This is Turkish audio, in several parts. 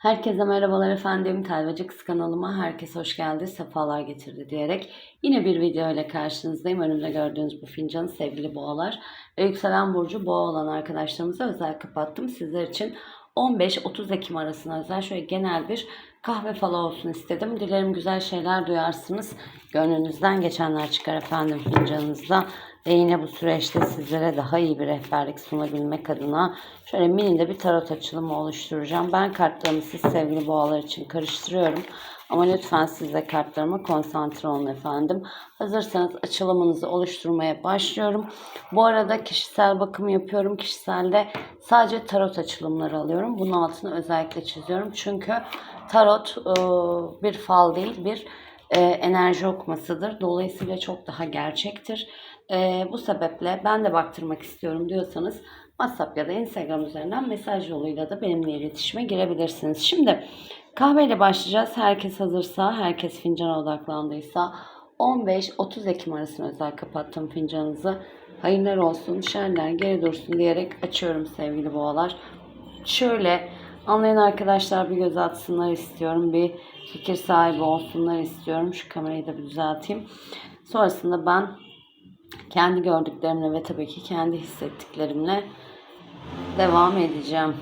Herkese merhabalar efendim. Telvacı Kız kanalıma herkes hoş geldi, sefalar getirdi diyerek yine bir video ile karşınızdayım. Önümde gördüğünüz bu fincanı sevgili boğalar ve yükselen burcu boğa olan arkadaşlarımıza özel kapattım. Sizler için 15-30 Ekim arasına özel şöyle genel bir kahve falı olsun istedim. Dilerim güzel şeyler duyarsınız. Gönlünüzden geçenler çıkar efendim fincanınızda. Ve yine bu süreçte sizlere daha iyi bir rehberlik sunabilmek adına şöyle mini de bir tarot açılımı oluşturacağım. Ben kartlarımı siz sevgili boğalar için karıştırıyorum. Ama lütfen siz de kartlarıma konsantre olun efendim. Hazırsanız açılımınızı oluşturmaya başlıyorum. Bu arada kişisel bakım yapıyorum. Kişiselde sadece tarot açılımları alıyorum. Bunun altını özellikle çiziyorum. Çünkü tarot e, bir fal değil bir e, enerji okumasıdır. Dolayısıyla çok daha gerçektir. E, bu sebeple ben de baktırmak istiyorum diyorsanız WhatsApp ya da Instagram üzerinden mesaj yoluyla da benimle iletişime girebilirsiniz. Şimdi kahveyle başlayacağız. Herkes hazırsa, herkes fincana odaklandıysa 15-30 Ekim arasında özel kapattım fincanınızı. Hayırlar olsun, şerler geri dursun diyerek açıyorum sevgili boğalar. Şöyle anlayan arkadaşlar bir göz atsınlar istiyorum. Bir fikir sahibi olsunlar istiyorum. Şu kamerayı da bir düzelteyim. Sonrasında ben kendi gördüklerimle ve tabii ki kendi hissettiklerimle devam edeceğim.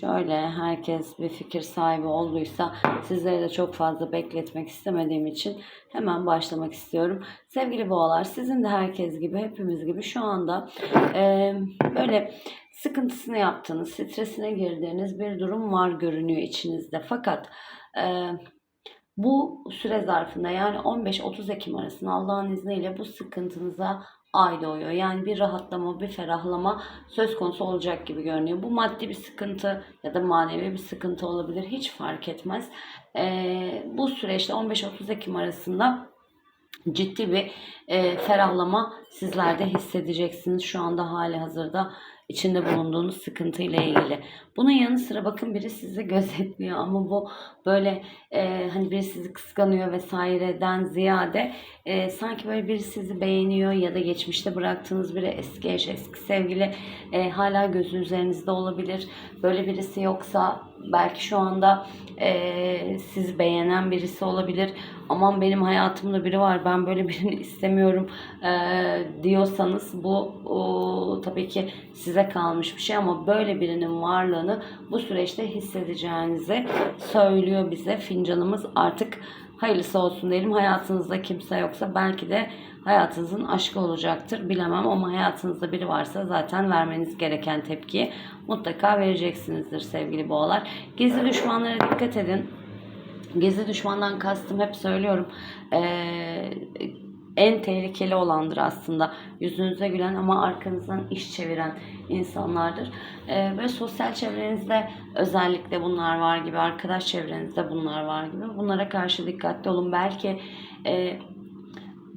Şöyle herkes bir fikir sahibi olduysa sizleri de çok fazla bekletmek istemediğim için hemen başlamak istiyorum. Sevgili boğalar sizin de herkes gibi hepimiz gibi şu anda e, böyle sıkıntısını yaptığınız, stresine girdiğiniz bir durum var görünüyor içinizde. Fakat e, bu süre zarfında yani 15-30 Ekim arasında Allah'ın izniyle bu sıkıntınıza ay doğuyor. Yani bir rahatlama, bir ferahlama söz konusu olacak gibi görünüyor. Bu maddi bir sıkıntı ya da manevi bir sıkıntı olabilir. Hiç fark etmez. Ee, bu süreçte 15-30 Ekim arasında ciddi bir e, ferahlama sizlerde hissedeceksiniz. Şu anda hali hazırda içinde bulunduğunuz sıkıntıyla ilgili. Bunun yanı sıra bakın biri sizi gözetliyor ama bu böyle e, hani biri sizi kıskanıyor vesaireden ziyade e, sanki böyle biri sizi beğeniyor ya da geçmişte bıraktığınız biri eski eş, eski sevgili e, hala gözü üzerinizde olabilir. Böyle birisi yoksa belki şu anda e, sizi beğenen birisi olabilir. Aman benim hayatımda biri var ben böyle birini istemiyorum e, diyorsanız bu o, tabii ki size kalmış bir şey ama böyle birinin varlığını bu süreçte hissedeceğinizi söylüyor bize fincanımız artık hayırlısı olsun diyelim hayatınızda kimse yoksa belki de hayatınızın aşkı olacaktır bilemem ama hayatınızda biri varsa zaten vermeniz gereken tepkiyi mutlaka vereceksinizdir sevgili boğalar. Gizli düşmanlara dikkat edin. Gizli düşmandan kastım hep söylüyorum. Ee, en tehlikeli olandır aslında. Yüzünüze gülen ama arkanızdan iş çeviren insanlardır. Ee, ve sosyal çevrenizde özellikle bunlar var gibi, arkadaş çevrenizde bunlar var gibi. Bunlara karşı dikkatli olun. Belki e,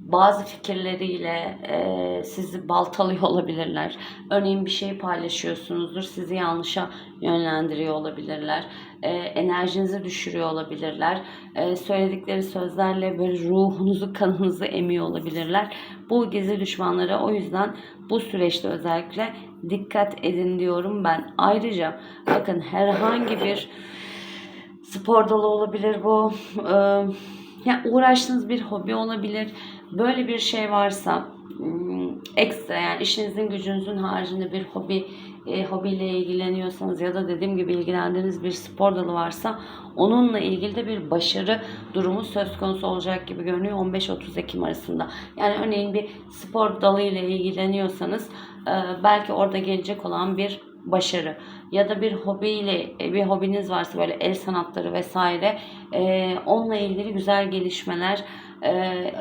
bazı fikirleriyle e, sizi baltalıyor olabilirler. Örneğin bir şey paylaşıyorsunuzdur, sizi yanlışa yönlendiriyor olabilirler. E, enerjinizi düşürüyor olabilirler. E, söyledikleri sözlerle böyle ruhunuzu, kanınızı emiyor olabilirler. Bu gizli düşmanlara o yüzden bu süreçte özellikle dikkat edin diyorum ben. Ayrıca bakın herhangi bir spor dalı olabilir bu. E, yani uğraştığınız bir hobi olabilir. Böyle bir şey varsa hmm, ekstra yani işinizin gücünüzün haricinde bir hobi e, hobiyle ilgileniyorsanız ya da dediğim gibi ilgilendiğiniz bir spor dalı varsa onunla ilgili de bir başarı durumu söz konusu olacak gibi görünüyor 15-30 Ekim arasında. Yani örneğin bir spor dalı ile ilgileniyorsanız e, belki orada gelecek olan bir başarı ya da bir hobiyle bir hobiniz varsa böyle el sanatları vesaire e, onunla ilgili güzel gelişmeler e,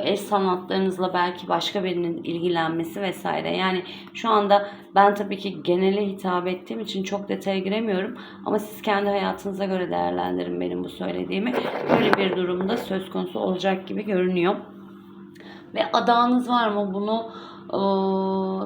el sanatlarınızla belki başka birinin ilgilenmesi vesaire. Yani şu anda ben tabii ki genele hitap ettiğim için çok detaya giremiyorum ama siz kendi hayatınıza göre değerlendirin benim bu söylediğimi. Böyle bir durumda söz konusu olacak gibi görünüyor ve adağınız var mı bunu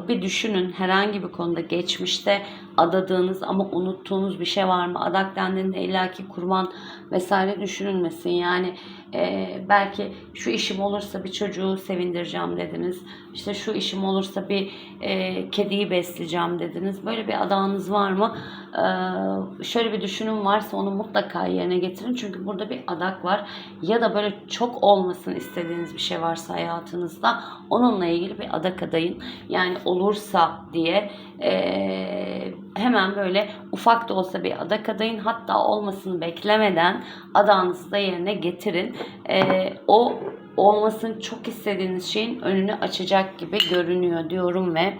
bir düşünün herhangi bir konuda geçmişte adadığınız ama unuttuğunuz bir şey var mı? Adak dendiğinde illaki kurban vesaire düşünülmesin. Yani e, belki şu işim olursa bir çocuğu sevindireceğim dediniz. İşte şu işim olursa bir e, kediyi besleyeceğim dediniz. Böyle bir adağınız var mı? Ee, şöyle bir düşünün varsa onu mutlaka yerine getirin. Çünkü burada bir adak var. Ya da böyle çok olmasını istediğiniz bir şey varsa hayatınızda onunla ilgili bir adak adayın. Yani olursa diye ee, hemen böyle ufak da olsa bir adak adayın. Hatta olmasını beklemeden adağınızı da yerine getirin. Ee, o olmasını çok istediğiniz şeyin önünü açacak gibi görünüyor diyorum ve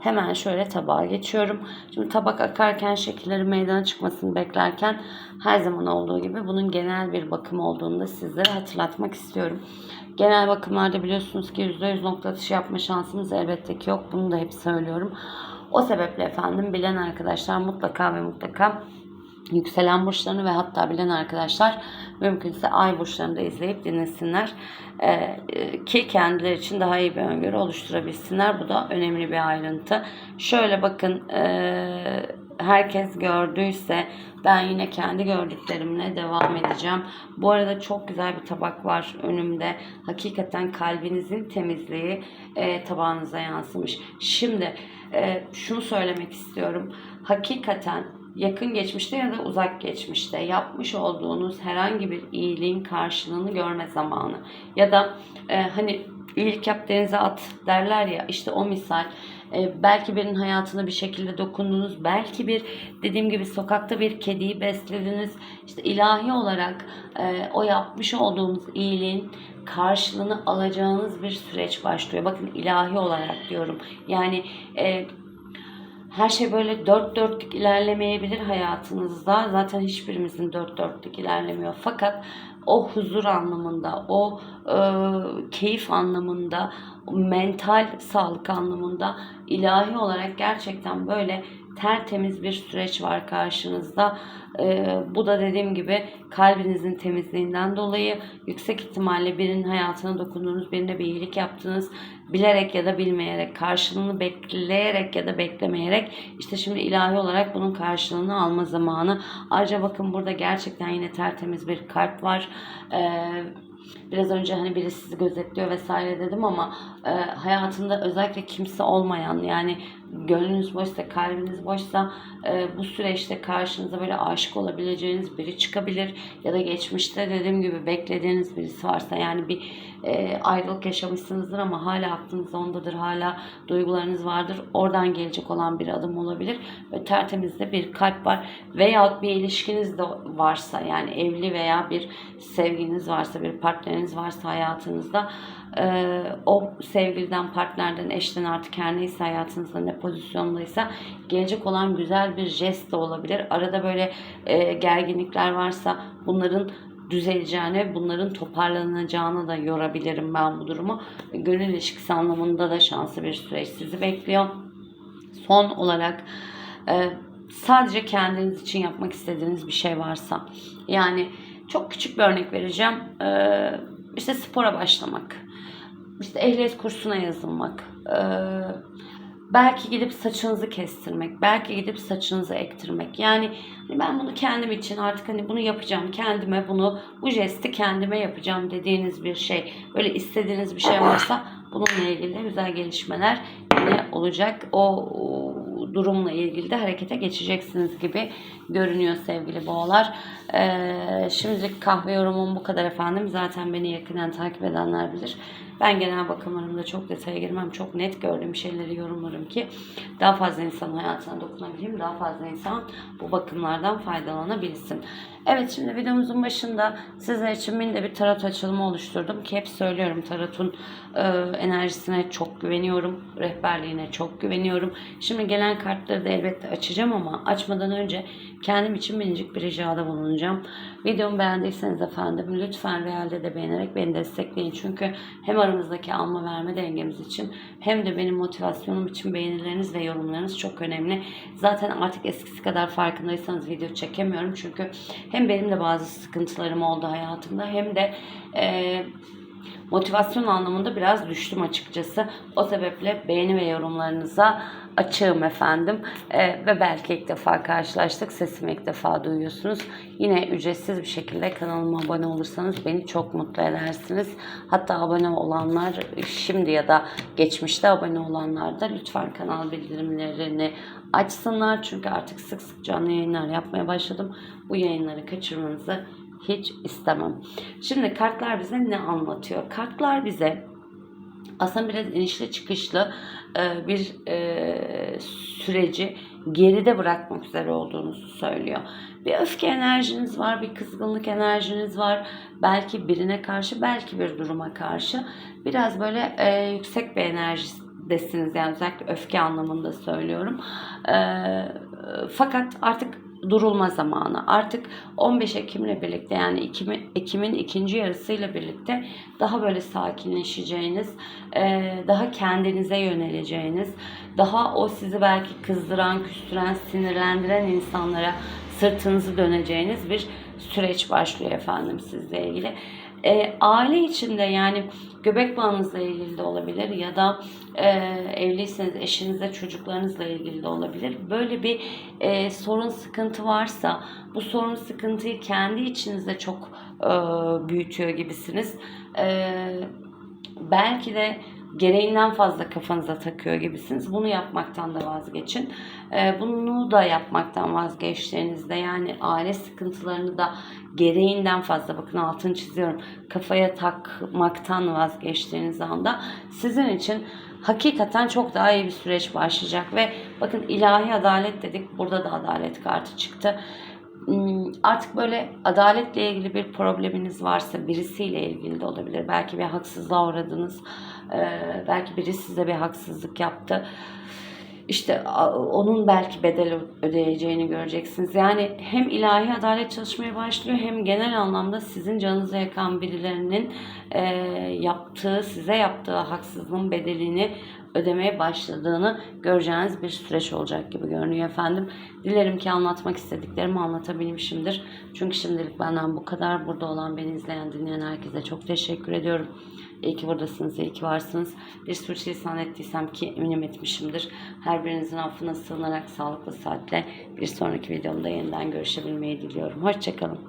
hemen şöyle tabağa geçiyorum. Şimdi tabak akarken şekilleri meydana çıkmasını beklerken her zaman olduğu gibi bunun genel bir bakım olduğunu da sizlere hatırlatmak istiyorum. Genel bakımlarda biliyorsunuz ki %100 nokta atışı yapma şansımız elbette ki yok. Bunu da hep söylüyorum. O sebeple efendim bilen arkadaşlar mutlaka ve mutlaka yükselen burçlarını ve hatta bilen arkadaşlar mümkünse ay burçlarını da izleyip dinlesinler. Ee, ki kendileri için daha iyi bir öngörü oluşturabilsinler. Bu da önemli bir ayrıntı. Şöyle bakın e, herkes gördüyse ben yine kendi gördüklerimle devam edeceğim. Bu arada çok güzel bir tabak var önümde. Hakikaten kalbinizin temizliği e, tabağınıza yansımış. Şimdi e, şunu söylemek istiyorum. Hakikaten yakın geçmişte ya da uzak geçmişte yapmış olduğunuz herhangi bir iyiliğin karşılığını görme zamanı. Ya da e, hani iyilik yap denize at derler ya işte o misal. E, belki birinin hayatına bir şekilde dokundunuz. Belki bir dediğim gibi sokakta bir kediyi beslediniz. İşte ilahi olarak e, o yapmış olduğunuz iyiliğin karşılığını alacağınız bir süreç başlıyor. Bakın ilahi olarak diyorum. Yani e, her şey böyle dört dörtlük ilerlemeyebilir hayatınızda. Zaten hiçbirimizin dört dörtlük ilerlemiyor. Fakat o huzur anlamında, o e, keyif anlamında, mental sağlık anlamında ilahi olarak gerçekten böyle tertemiz bir süreç var karşınızda. Ee, bu da dediğim gibi kalbinizin temizliğinden dolayı yüksek ihtimalle birinin hayatına dokundunuz, birine bir iyilik yaptınız. Bilerek ya da bilmeyerek, karşılığını bekleyerek ya da beklemeyerek işte şimdi ilahi olarak bunun karşılığını alma zamanı. Ayrıca bakın burada gerçekten yine tertemiz bir kalp var. Ee, Biraz önce hani biri sizi gözetliyor vesaire dedim ama e, hayatında özellikle kimse olmayan yani gönlünüz boşsa, kalbiniz boşsa e, bu süreçte karşınıza böyle aşık olabileceğiniz biri çıkabilir. Ya da geçmişte dediğim gibi beklediğiniz birisi varsa yani bir e, ayrılık yaşamışsınızdır ama hala aklınız ondadır, hala duygularınız vardır. Oradan gelecek olan bir adım olabilir. Ve tertemizde bir kalp var. Veya bir ilişkiniz de varsa yani evli veya bir sevginiz varsa, bir partneriniz varsa hayatınızda e, o sevgiliden, partnerden, eşten artık her neyse hayatınızda ne pozisyondaysa gelecek olan güzel bir jest de olabilir. Arada böyle e, gerginlikler varsa bunların düzeleceğini, bunların toparlanacağını da yorabilirim ben bu durumu. Gönül ilişkisi anlamında da şanslı bir süreç sizi bekliyor. Son olarak e, sadece kendiniz için yapmak istediğiniz bir şey varsa yani çok küçük bir örnek vereceğim. E, işte spora başlamak işte ehliyet kursuna yazılmak, e, belki gidip saçınızı kestirmek, belki gidip saçınızı ektirmek. Yani hani ben bunu kendim için artık hani bunu yapacağım, kendime bunu, bu jesti kendime yapacağım dediğiniz bir şey, böyle istediğiniz bir şey varsa bununla ilgili de güzel gelişmeler yine olacak. O durumla ilgili de harekete geçeceksiniz gibi görünüyor sevgili boğalar. Ee, şimdilik kahve yorumum bu kadar efendim. Zaten beni yakından takip edenler bilir. Ben genel bakımlarımda çok detaya girmem. Çok net gördüğüm şeyleri yorumlarım ki daha fazla insan hayatına dokunabileyim. Daha fazla insan bu bakımlardan faydalanabilsin. Evet şimdi videomuzun başında sizler için mini bir tarot açılımı oluşturdum ki hep söylüyorum tarotun e, enerjisine çok güveniyorum. Rehberliğine çok güveniyorum. Şimdi gelen kartları da elbette açacağım ama açmadan önce kendim için minicik bir ricada bulunacağım. Videomu beğendiyseniz efendim lütfen realde de beğenerek beni destekleyin. Çünkü hem aramızdaki alma verme dengemiz için hem de benim motivasyonum için beğenileriniz ve yorumlarınız çok önemli. Zaten artık eskisi kadar farkındaysanız video çekemiyorum. Çünkü hem benim de bazı sıkıntılarım oldu hayatımda hem de e, motivasyon anlamında biraz düştüm açıkçası. O sebeple beğeni ve yorumlarınıza açığım efendim. Ee, ve belki ilk defa karşılaştık. Sesimi ilk defa duyuyorsunuz. Yine ücretsiz bir şekilde kanalıma abone olursanız beni çok mutlu edersiniz. Hatta abone olanlar şimdi ya da geçmişte abone olanlar da lütfen kanal bildirimlerini açsınlar. Çünkü artık sık sık canlı yayınlar yapmaya başladım. Bu yayınları kaçırmanızı hiç istemem. Şimdi kartlar bize ne anlatıyor? Kartlar bize aslında biraz inişli çıkışlı e, bir e, süreci geride bırakmak üzere olduğunuzu söylüyor. Bir öfke enerjiniz var, bir kızgınlık enerjiniz var. Belki birine karşı, belki bir duruma karşı. Biraz böyle e, yüksek bir enerjidesiniz. Yani özellikle öfke anlamında söylüyorum. Fakat artık durulma zamanı. Artık 15 Ekim'le birlikte yani Ekim'in, Ekim'in ikinci yarısıyla birlikte daha böyle sakinleşeceğiniz, e, daha kendinize yöneleceğiniz, daha o sizi belki kızdıran, küstüren, sinirlendiren insanlara sırtınızı döneceğiniz bir süreç başlıyor efendim sizle ilgili. E, aile içinde yani göbek bağınızla ilgili de olabilir ya da e, evliyseniz eşinizle çocuklarınızla ilgili de olabilir. Böyle bir e, sorun sıkıntı varsa bu sorun sıkıntıyı kendi içinizde çok e, büyütüyor gibisiniz. E, belki de gereğinden fazla kafanıza takıyor gibisiniz. Bunu yapmaktan da vazgeçin. Ee, bunu da yapmaktan vazgeçtiğinizde yani aile sıkıntılarını da gereğinden fazla bakın altını çiziyorum. Kafaya takmaktan vazgeçtiğiniz anda sizin için hakikaten çok daha iyi bir süreç başlayacak ve bakın ilahi adalet dedik. Burada da adalet kartı çıktı artık böyle adaletle ilgili bir probleminiz varsa birisiyle ilgili de olabilir. Belki bir haksızlığa uğradınız. Belki biri size bir haksızlık yaptı. İşte onun belki bedel ödeyeceğini göreceksiniz. Yani hem ilahi adalet çalışmaya başlıyor hem genel anlamda sizin canınızı yakan birilerinin yaptığı, size yaptığı haksızlığın bedelini ödemeye başladığını göreceğiniz bir süreç olacak gibi görünüyor efendim. Dilerim ki anlatmak istediklerimi anlatabilmişimdir. Çünkü şimdilik benden bu kadar. Burada olan beni izleyen, dinleyen herkese çok teşekkür ediyorum. İyi ki buradasınız, iyi ki varsınız. Bir sürçülisan ettiysem ki eminim etmişimdir. Her birinizin affına sığınarak sağlıklı saatle bir sonraki videomda yeniden görüşebilmeyi diliyorum. Hoşçakalın.